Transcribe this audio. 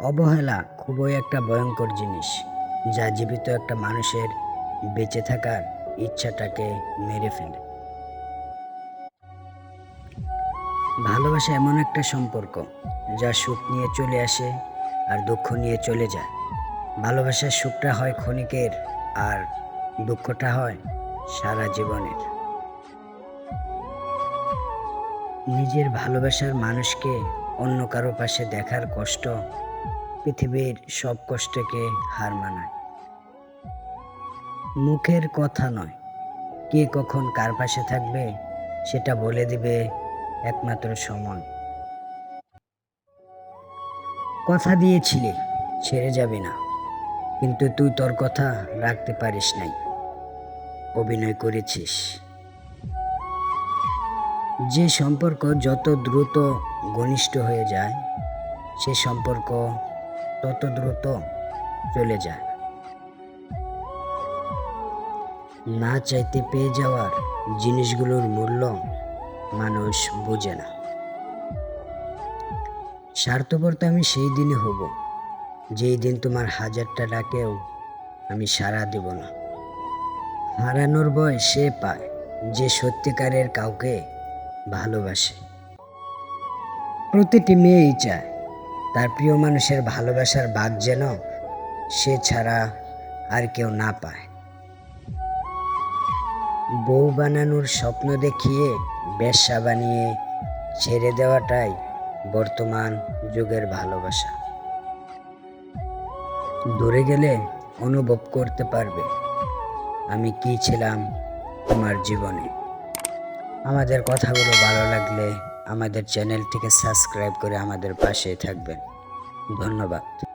অবহেলা খুবই একটা ভয়ঙ্কর জিনিস, যা জীবিত একটা মানুষের বেঁচে থাকার ইচ্ছাটাকে মেরে ফেলে। ভালোবাসা এমন একটা সম্পর্ক, যা সুখ নিয়ে চলে আসে আর দুঃখ নিয়ে চলে যায়। ভালোবাসার সুখটা হয় ক্ষণিকের আর দুঃখটা হয় সারা জীবনের। নিজের ভালোবাসার মানুষকে অন্য কারও পাশে দেখার কষ্ট পৃথিবীর সব কষ্টকে হার মানায়। মুখের কথা নয়, কে কখন কার পাশে থাকবে সেটা বলে দিবে একমাত্র সময়। কথা দিয়েছিলি, ছেড়ে যাবে না, কিন্তু তুই তোর কথা রাখতে পারিস নাই। অভিনয় করেছিস। যে সম্পর্ক যত দ্রুত ঘনিষ্ঠ হয়ে যায়, সে সম্পর্ক তত দ্রুত চলে যায় না চাইতে পেয়ে যাওয়ার জিনিসগুলোর মূল্য মানুষ বোঝে না। স্বার্থপরতা আমি সেই দিনে হব, যেই দিন তোমার হাজারটা ডাকেও আমি সাড়া দেব না। হারানোর ভয় সে পায় যে সত্যিকারের কাউকে ভালোবাসে। প্রতিটি মেয়েই চায় তার প্রিয় মানুষের ভালোবাসার ভাগ যেন সে ছাড়া আর কেউ না পায়। বউ বানানোর স্বপ্ন দেখিয়ে বেশ্যা বানিয়ে ছেড়ে দেওয়াটাই বর্তমান যুগের ভালোবাসা। দূরে গেলে অনুভব করতে পারবে, আমি কি ছিলাম তোমার জীবনে। আমাদের কথাগুলো ভালো লাগলে আমাদের চ্যানেলটিকে সাবস্ক্রাইব করে আমাদের পাশে থাকবেন। ধন্যবাদ।